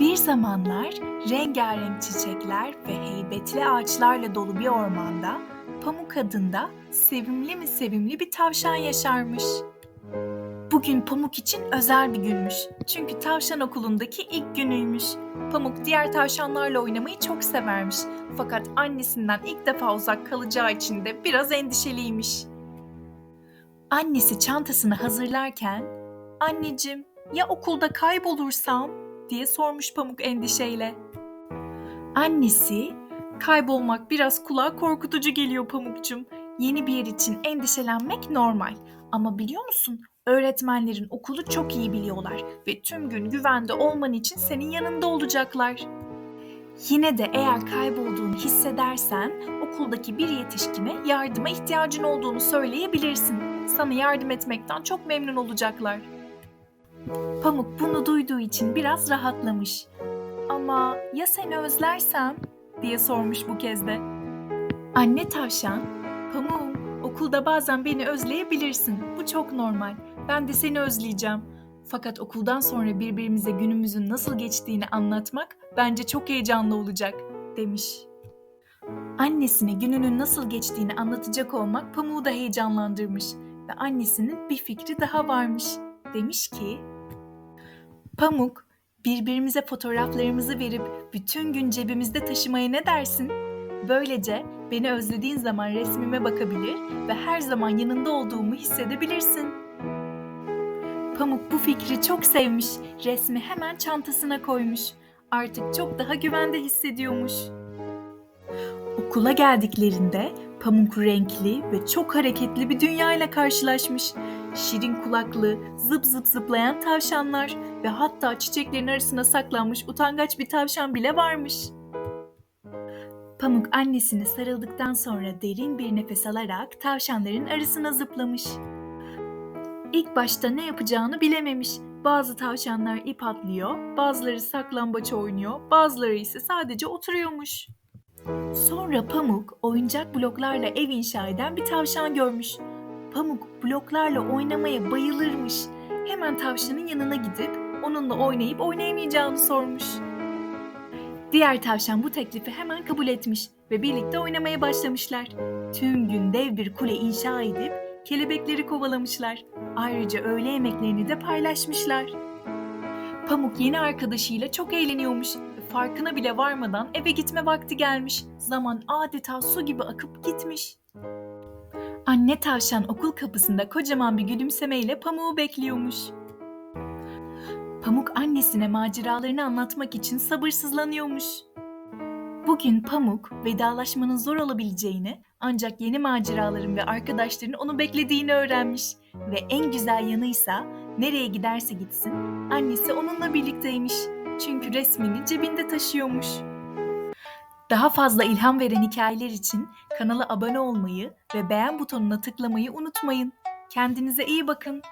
Bir zamanlar rengarenk çiçekler ve heybetli ağaçlarla dolu bir ormanda Pamuk adında sevimli mi sevimli bir tavşan yaşarmış. Bugün Pamuk için özel bir günmüş. Çünkü tavşan okulundaki ilk günüymüş. Pamuk diğer tavşanlarla oynamayı çok severmiş. Fakat annesinden ilk defa uzak kalacağı için de biraz endişeliymiş. Annesi çantasını hazırlarken, "Anneciğim, ya okulda kaybolursam?" Diye sormuş Pamuk endişeyle. Annesi, "Kaybolmak biraz kulağa korkutucu geliyor Pamukcuğum. Yeni bir yer için endişelenmek normal. Ama biliyor musun? Öğretmenlerin okulu çok iyi biliyorlar ve tüm gün güvende olman için senin yanında olacaklar. Yine de eğer kaybolduğunu hissedersen okuldaki bir yetişkine yardıma ihtiyacın olduğunu söyleyebilirsin. Sana yardım etmekten çok memnun olacaklar. Pamuk bunu duyduğu için biraz rahatlamış. Ama ya seni özlersem diye sormuş bu kez de. Anne tavşan, Pamuk okulda bazen beni özleyebilirsin. Bu çok normal. Ben de seni özleyeceğim. Fakat okuldan sonra birbirimize günümüzün nasıl geçtiğini anlatmak bence çok heyecanlı olacak, demiş. Annesine gününün nasıl geçtiğini anlatacak olmak Pamuk'u da heyecanlandırmış ve annesinin bir fikri daha varmış. Demiş ki, Pamuk, birbirimize fotoğraflarımızı verip bütün gün cebimizde taşımaya ne dersin? Böylece beni özlediğin zaman resmime bakabilir ve her zaman yanında olduğumu hissedebilirsin. Pamuk bu fikri çok sevmiş. Resmi hemen çantasına koymuş. Artık çok daha güvende hissediyormuş. Okula geldiklerinde Pamuk renkli ve çok hareketli bir dünyayla karşılaşmış. Şirin kulaklı, zıp zıp zıplayan tavşanlar ve hatta çiçeklerin arasına saklanmış utangaç bir tavşan bile varmış. Pamuk annesine sarıldıktan sonra derin bir nefes alarak tavşanların arasına zıplamış. İlk başta ne yapacağını bilememiş. Bazı tavşanlar ip atlıyor, bazıları saklambaç oynuyor, bazıları ise sadece oturuyormuş. Sonra Pamuk oyuncak bloklarla ev inşa eden bir tavşan görmüş. Pamuk bloklarla oynamaya bayılırmış. Hemen tavşanın yanına gidip onunla oynayıp oynayamayacağını sormuş. Diğer tavşan bu teklifi hemen kabul etmiş ve birlikte oynamaya başlamışlar. Tüm gün dev bir kule inşa edip kelebekleri kovalamışlar. Ayrıca öğle yemeklerini de paylaşmışlar. Pamuk yeni arkadaşıyla çok eğleniyormuş. Farkına bile varmadan eve gitme vakti gelmiş. Zaman adeta su gibi akıp gitmiş. Anne tavşan okul kapısında kocaman bir gülümsemeyle Pamuk'u bekliyormuş. Pamuk annesine maceralarını anlatmak için sabırsızlanıyormuş. Bugün Pamuk vedalaşmanın zor olabileceğini ancak yeni maceraların ve arkadaşların onu beklediğini öğrenmiş ve en güzel yanıysa nereye giderse gitsin annesi onunla birlikteymiş. Çünkü resmini cebinde taşıyormuş. Daha fazla ilham veren hikayeler için kanala abone olmayı ve beğen butonuna tıklamayı unutmayın. Kendinize iyi bakın.